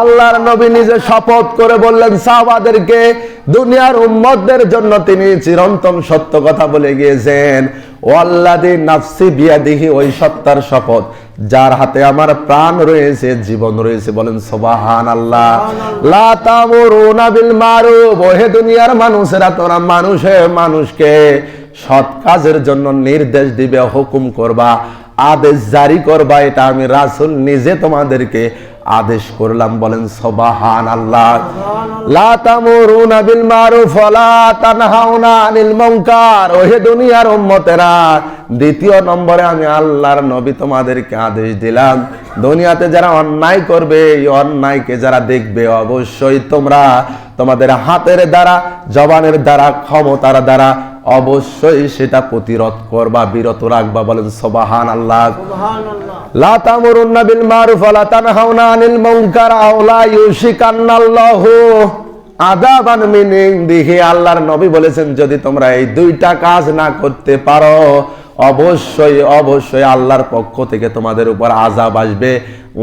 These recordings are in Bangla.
আল্লাহর নবী নিজে শপথ করে বললেন সাহাবাদেরকে দুনিয়ার উম্মতদের জন্য তিনি চিরন্তন সত্য কথা বলে গিয়েছেন। ওয়াল্লাদি নাফসি বিয়াদিহি ওই সত্তার শপথ। যার হাতে আমার প্রাণ রয়েছে জীবন রয়েছে। বলেন সুবহান আল্লাহ লা তামুরুনা বিল মারুফ। ওহে দুনিয়ার মানুষেরা তোরা মানুষে মানুষকে সৎ কাজের জন্য নির্দেশ দিবে হুকুম করবা আদেশ জারি করবা। এটা আমি রাসূল নিজে তোমাদেরকে আদেশ করলাম, বলেন সবাহান আল্লাহ লা তামুরুনা বিল মারুফ ওয়ালা তানহাউনা আনিল মুনকার। ওহে দ্বিতীয় নম্বরে আমি আল্লাহর নবী তোমাদেরকে আদেশ দিলাম। দুনিয়াতে যারা অন্যায় করবে, এই অন্যায়কে যারা দেখবে, অবশ্যই তোমরা তোমাদের হাতের দ্বারা জবানের দ্বারা ক্ষমতার দ্বারা অবশ্যই সেটা প্রতিরোধ করবা বিরত রাখবা বলেন সবাহান আল্লাহ লা তামুরুন্না বিল মারুফ ওয়ালা তানহাউনা আনিল মুনকার আও ইউশিকান্নাল্লাহু আযাবান মিন ইনদিহি। আল্লাহর নবী বলেছেন যদি তোমরা এই দুইটা কাজ না করতে পারো অবশ্যই অবশ্যই আল্লাহর পক্ষ থেকে তোমাদের উপর আজাব আসবে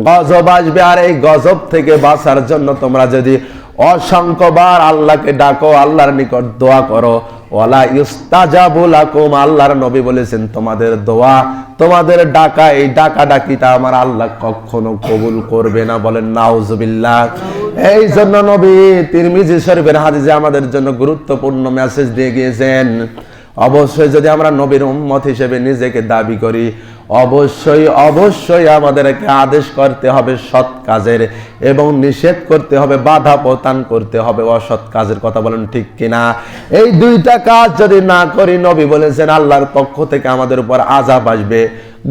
গজব আসবে। আর এই গজব থেকে বাঁচার জন্য তোমরা যদি অসংখ্যবার আল্লাহকে ডাকো, আল্লাহর নিকট দোয়া করো। ওয়ালা ইস্তাজাবু লাকুম, আল্লাহর নবী বলেছেন, তোমাদের দোয়া, তোমাদের ডাকা, এই ডাকা ডাকিটা আমার আল্লাহ কখনো কবুল করবে না। বলেন, নাউজুবিল্লাহ। এই জন্য নবী তিরমিজি শরীফের হাদিসে আমাদের জন্য গুরুত্বপূর্ণ মেসেজ দিয়ে গিয়েছেন। অবশ্যই যদি আমরা নবীর উম্মত হিসেবে নিজেকে দাবি করি অবশ্যই অবশ্যই আমাদেরকে আদেশ করতে হবে সৎ কাজের এবং নিষেধ করতে হবে, বাধা প্রদান করতে হবে অসৎ কাজের কথা বলেন ঠিক কিনা। এই দুইটা কাজ যদি না করি নবী বলেছেন, আল্লাহর পক্ষ থেকে আমাদের উপর আজাব আসবে,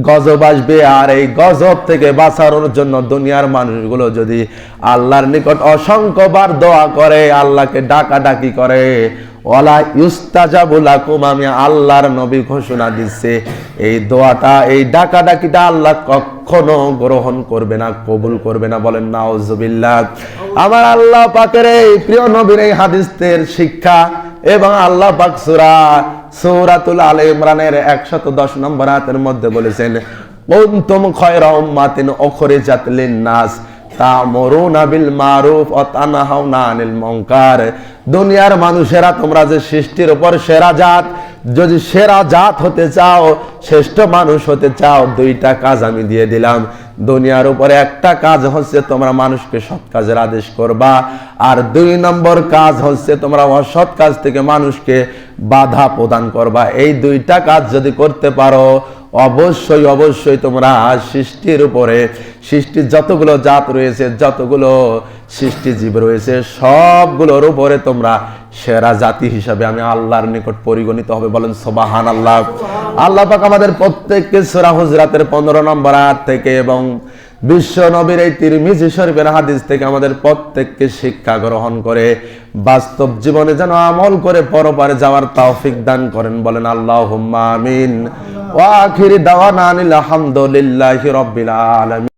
গজব আসবে। আর এই গজব থেকে বাঁচানোর জন্য দুনিয়ার মানুষগুলো যদি আল্লাহর নিকট অসংখ্যবার দোয়া করে, আল্লাহকে ডাকাডাকি করে আমি আল্লাহর নবী ঘোষণা দিচ্ছে। এই দোয়াটা, এই ডাকাডাকিটা আল্লাহ কখনো গ্রহণ করবে না, কবুল করবে না। বলেন আমার আল্লাহ পাকের এই প্রিয় নবীর এই হাদিসের শিক্ষা এবং আল্লাহ পাক সূরা, সূরাতুল আলে ইমরানের 110 নম্বর আয়াতের মধ্যে বলেছেন, কুনতুম খায়রা উম্মাতিন উখরিজাত লিন-নাস, তা'মুরুনা বিল মারুফ আনিল মুনকার। দুনিয়ার মানুষেরা, তোমরা যে সৃষ্টির উপর সেরা জাত, যদি সেরা জাত হতে চাও, শ্রেষ্ঠ মানুষ হতে চাও, দুইটা কাজ আমি দিয়ে দিলাম। দুনিয়ার উপরে একটা কাজ হচ্ছে তোমরা মানুষকে সৎ কাজের আদেশ করবা, আর দুই নম্বর কাজ হচ্ছে তোমরা অসৎ কাজ থেকে মানুষকে বাধা প্রদান করবা। এই দুইটা কাজ যদি করতে পারো অবশ্যই অবশ্যই তোমরা সৃষ্টির উপরে, সৃষ্টির যতগুলো জাত রয়েছে, যতগুলো সৃষ্টিজীব রয়েছে, সবগুলোর উপরে তোমরা সেরা জাতি হিসাবে আমি আল্লাহর নিকট পরিগণিত হবে। বলেন সোবাহান আল্লাহ আল্লাহ পাক আমাদের প্রত্যেককে সোরা হুজরাতের পনেরো নম্বর আট থেকে এবং বিশ্ব নবীর এই তিরমিজি শরীফের হাদিস থেকে আমাদের প্রত্যেককে শিক্ষা গ্রহণ করে, বাস্তব জীবনে যেন আমল করে পরপারে যাওয়ার তৌফিক দান করেন, বলেন আল্লাহ আমিন। ওয়া আখিরি দাওয়ানা আনিল আলহামদুলিল্লাহি রাব্বিল আলামিন।